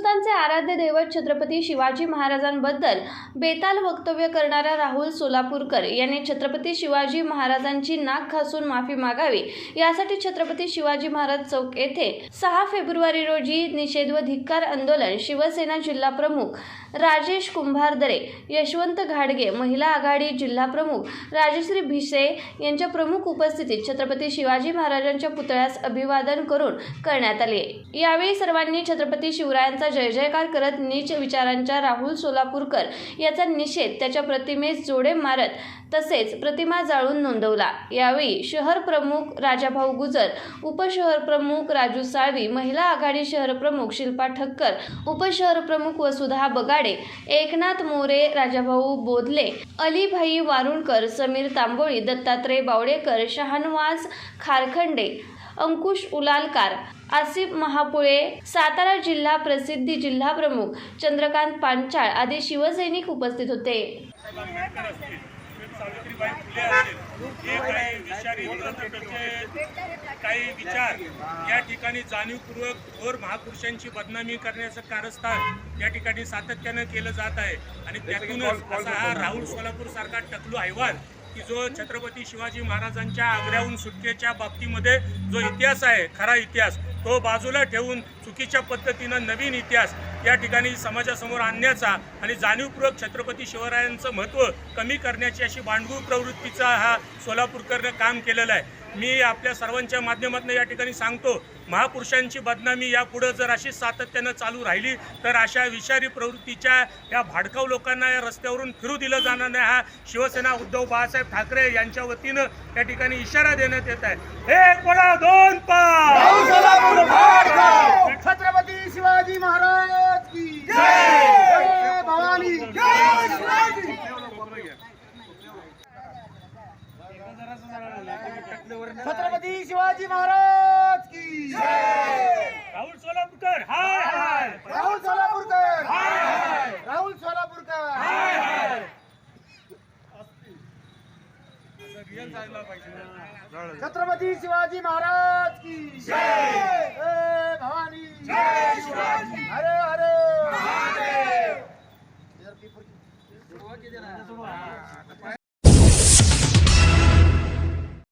हिंदुस्थानचे आराध्य दैवत छत्रपती शिवाजी महाराजांबद्दल बेताल वक्तव्य करणारा राहुल सोलापूरकर यांनी छत्रपती शिवाजी महाराजांची नाक घासून माफी मागावी. यासाठी छत्रपती शिवाजी महाराज चौक येथे सहा फेब्रुवारी रोजी निषेध व धिक्कार आंदोलन शिवसेना जिल्हा प्रमुख राजेश कुंभारदरे यशवंत घाडगे महिला आघाडी जिल्हा प्रमुख राजश्री भिसे यांच्या प्रमुख उपस्थितीत छत्रपती शिवाजी महाराजांच्या पुतळ्यास अभिवादन करून करण्यात आले. यावेळी सर्वांनी छत्रपती शिवरायांचा जय जयकार करत नीच विचारांच्या राहुल सोलापूरकर याचा निषेध त्याच्या प्रतिमेस जोडे मारत तसेच प्रतिमा जाळून नोंदवला. यावेळी शहर प्रमुख राजाभाऊ गुजर उपशहर प्रमुख राजू साळवी महिला आघाडी शहर प्रमुख शिल्पा ठक्कर उपशहर प्रमुख वसुधा बगाडे एकनाथ मोरे राजाभाऊ बोधले अलीभाई वारुणकर समीर तांबोळी दत्तात्रय बावडेकर शहानवाज खारखंडे अंकुश उलालकार आसिफ महापुळे सातारा जिल्हा प्रसिद्धी जिल्हा प्रमुख चंद्रकांत पांचाळ आदी शिवसैनिक उपस्थित होते. सावित्रीबाई फुले असतील हे काही काही विचार या ठिकाणी जाणीवपूर्वक थोर महापुरुषांची बदनामी करण्याचं कारस्थान या ठिकाणी सातत्यानं केलं जात आहे. आणि त्यातूनच असा हा राहुल सोलापूर सारखा टकलू हैवान की जो छत्रपती शिवाजी महाराजांच्या आग्र्याहून सुटकेच्या बाबतीमध्ये जो इतिहास आहे खरा इतिहास तो बाजूला ठेवून चुकीच्या पद्धतीनं नवीन इतिहास या ठिकाणी समाजासमोर आणण्याचा आणि जाणीवपूर्वक छत्रपती शिवरायांचं महत्त्व कमी करण्याची अशी भांडगूळ प्रवृत्तीचा हा सोलापूरकरनं काम केलेलं आहे. मी आपल्या सर्वांच्या माध्यमातून या ठिकाणी सांगतो महापुरुषांची बदनामी यापुढं जर अशी सातत्यानं चालू राहिली तर अशा विषारी प्रवृत्तीच्या या भाडकाव लोकांना या रस्त्यावरून फिरू दिलं जाणार नाही. हा शिवसेना उद्धव बाळासाहेब ठाकरे यांच्या वतीनं या ठिकाणी इशारा देण्यात येत आहे. एक कोणा दोन पाव छत्रपती शिवाजी महाराज की जय भवानी जय शिवाजी छत्रपती शिवाजी महाराज की जय! राहुल सोलापूरकर हाय हाय राहुल सोलापूरकर राहुल सोलापूरकर छत्रपती शिवाजी महाराज की जय! 你在做什么啊